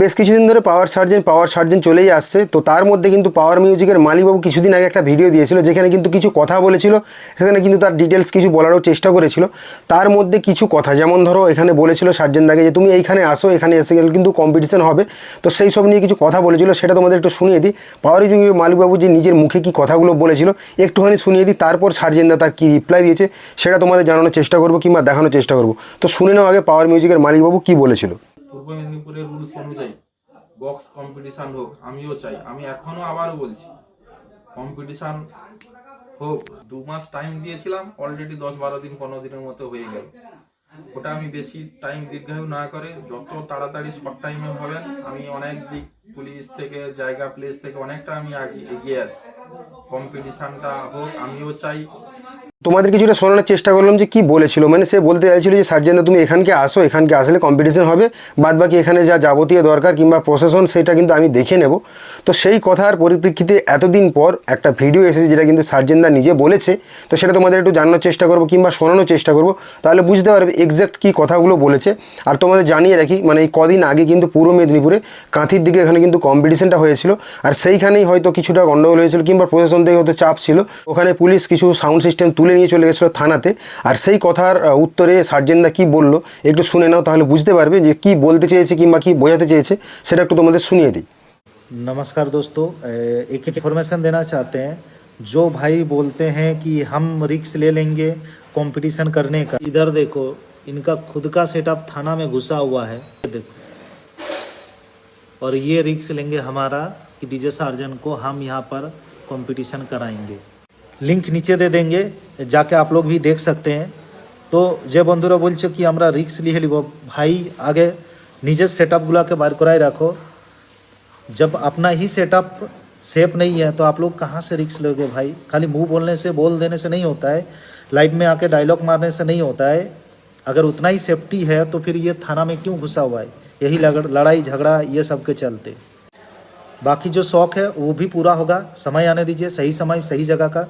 বেশ কিছুদিন ধরে পাওয়ার সার্জেন পাওয়ার সার্জেন চলেই আসছে। তো তার মধ্যে কিন্তু পাওয়ার মিউজিকের মালিকবাবু কিছুদিন আগে একটা ভিডিও দিয়েছিল, যেখানে কিন্তু কিছু কথা বলেছিল, সেখানে কিন্তু তার ডিটেলস কিছু বলারও চেষ্টা করেছিল। তার মধ্যে কিছু কথা, যেমন ধরো এখানে বলেছিল সার্জেন দাকে যে, তুমি এইখানে আসো, এখানে এসে গেলে কিন্তু কম্পিটিশন হবে। তো সেই সব নিয়ে কিছু কথা বলেছিল, সেটা তোমাদের একটু শুনিয়ে দিই। পাওয়ার মিউজিকের মালিকবাবু যে নিজের মুখে কি কথাগুলো বলেছিল, একটুখানি শুনিয়ে দিই। তারপর সার্জেন দা তার কী রিপ্লাই দিয়েছে, সেটা তোমাদের জানানোর চেষ্টা করব কিংবা দেখানোর চেষ্টা করব। তো শুনে নাও আগে পাওয়ার মিউজিকের মালিকবাবু কী বলেছিল। পূর্ব মেদিনীপুরের রুলস অনুযায়ী বক্স কম্পিটিশন হোক, আমিও চাই। আমি এখনও আবারও বলছি কম্পিটিশন হোক, দু মাস টাইম দিয়েছিলাম অলরেডি দশ বারো দিন, পনেরো দিনের মতো হয়ে গেল। ওটা আমি বেশি টাইম দীর্ঘায়ু না করে, যত তাড়াতাড়ি শর্ট টাইমে হবেন, আমি অনেক দিক পুলিশ থেকে, জায়গা প্লেস থেকে অনেকটা আমি এগিয়ে আছি। কম্পিটিশনটা হোক, আমিও চাই তোমাদের কিছুটা শোনানোর চেষ্টা করলাম যে কি বলেছিল। মানে সে বলতে চাইছিল যে সার্জেনদা তুমি এখানকে আসো, এখানকে আসলে কম্পিটিশন হবে। বাদ বাকি এখানে যা যাবতীয় দরকার কিংবা প্রশাসন সেটা কিন্তু আমি দেখে নেব। তো সেই কথার পরিপ্রেক্ষিতে এতদিন পর একটা ভিডিও এসেছে যেটা কিন্তু সার্জেনদা নিজে বলেছে। তো সেটা তোমাদের একটু জানানোর চেষ্টা করব কিংবা শোনানোর চেষ্টা করব। তাহলে বুঝতে পারবে এক্স্যাক্ট কী কথাগুলো বলেছে। আর তোমাদের জানিয়ে রাখি মানে এই কদিন আগে কিন্তু পূর্ব মেদিনীপুরে কাঁথির দিকে এখানে কিন্তু কম্পিটিশনটা হয়েছিল। আর সেইখানেই হয়তো কিছুটা গন্ডগোল হয়েছিল কিংবা প্রশাসন থেকে হয়তো চাপ ছিল। ওখানে পুলিশ কিছু সাউন্ড সিস্টেম তুলে নিয়ে চলে গেছিলো থানাতে আর সেই কথার আহ, উত্তরে সার্জেনদা কি বলল একটু শুনে নাও তাহলে বুঝতে পারবে যে কি বলতে চেয়েছে কিংবা কি বোঝাতে চেয়েছে সেটা একটু তোমাদের শুনিয়ে দিই नमस्कार दोस्तों ए, एक इन्फॉर्मेशन देना चाहते हैं जो भाई बोलते हैं कि हम रिक्स ले लेंगे कंपटीशन करने का इधर देखो इनका खुद का सेटअप थाना में घुसा हुआ है देखो और ये रिक्स लेंगे हमारा कि डीजे सार्जन को हम यहाँ पर कंपटीशन कराएंगे लिंक नीचे दे देंगे, जाके आप लोग भी देख सकते हैं। तो তো যে বন্ধুরা বলছে কি আমরা রিক্স भाई, आगे निजे सेटअप गुला के बार कराए रखो। जब अपना ही सेटअप सेफ़ नहीं है तो आप लोग कहाँ से रिक्स लोगे भाई? खाली मुँह बोलने से, बोल देने से नहीं होता है। लाइव में आके डायलॉग मारने से नहीं होता है। अगर उतना ही सेफ्टी है तो फिर ये थाना में क्यों घुसा हुआ है? यही लड़ाई, झगड़ा, ये सब के चलते। बाकी जो शौक है वो भी पूरा होगा समय आने दीजिए सही समय सही जगह का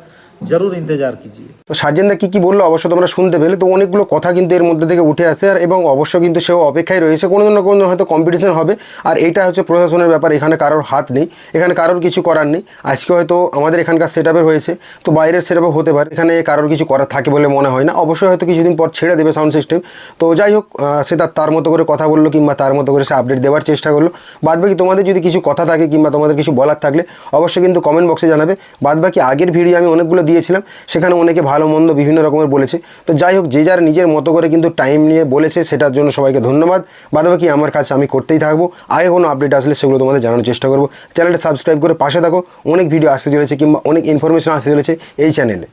ज़रूर इंतज़ार कीजिए তো সার্জেনদা কী কী বললো অবশ্য তোমরা শুনতে পেলে তো অনেকগুলো কথা কিন্তু এর মধ্যে থেকে উঠে আসে আর এবং অবশ্য কিন্তু সেও অপেক্ষায় রয়েছে কোনো না কোনো দিন হয়তো কম্পিটিশন হবে আর এটা হচ্ছে প্রশাসনের ব্যাপার এখানে কারোর হাত নেই এখানে কারোর কিছু করার নেই আজকে হয়তো আমাদের এখানকার সেট হয়েছে তো বাইরের সেট হতে পারে এখানে কারোর কিছু করার থাকে বলে মনে হয় না অবশ্যই হয়তো কিছুদিন পর ছেড়ে দেবে সাউন্ড সিস্টেম তো যাই হোক আহ, সে তার তার মতো করে কথা বললো কিংবা তার মতো করে সে আপডেট দেওয়ার চেষ্টা করলো বাদবাকি তোমাদের যদি কিছু কথা থাকে কিংবা তোমাদের কিছু বলার থাকলে অবশ্যই কিন্তু কমেন্ট বক্সে জানাবে। বাদবাকি আগের ভিডিও আমি অনেকগুলো দিয়েছিলাম, সেখানে অনেকে ভালো মন্দ বিভিন্ন রকমের বলেছে। তো যাই হোক, যে যার নিজের মতো করে কিন্তু টাইম নিয়ে বলেছে, সেটার জন্য সবাইকে ধন্যবাদ। বাদবাকি আমার কাছে আমি করতেই থাকব। আগে কোনো আপডেট আসলে সেগুলো তোমাদের জানানোর চেষ্টা করব। চ্যানেলটা সাবস্ক্রাইব করে পাশে থাকো। অনেক ভিডিও আসতে চলেছে কিংবা অনেক ইনফরমেশন আসতে চলেছে এই চ্যানেলে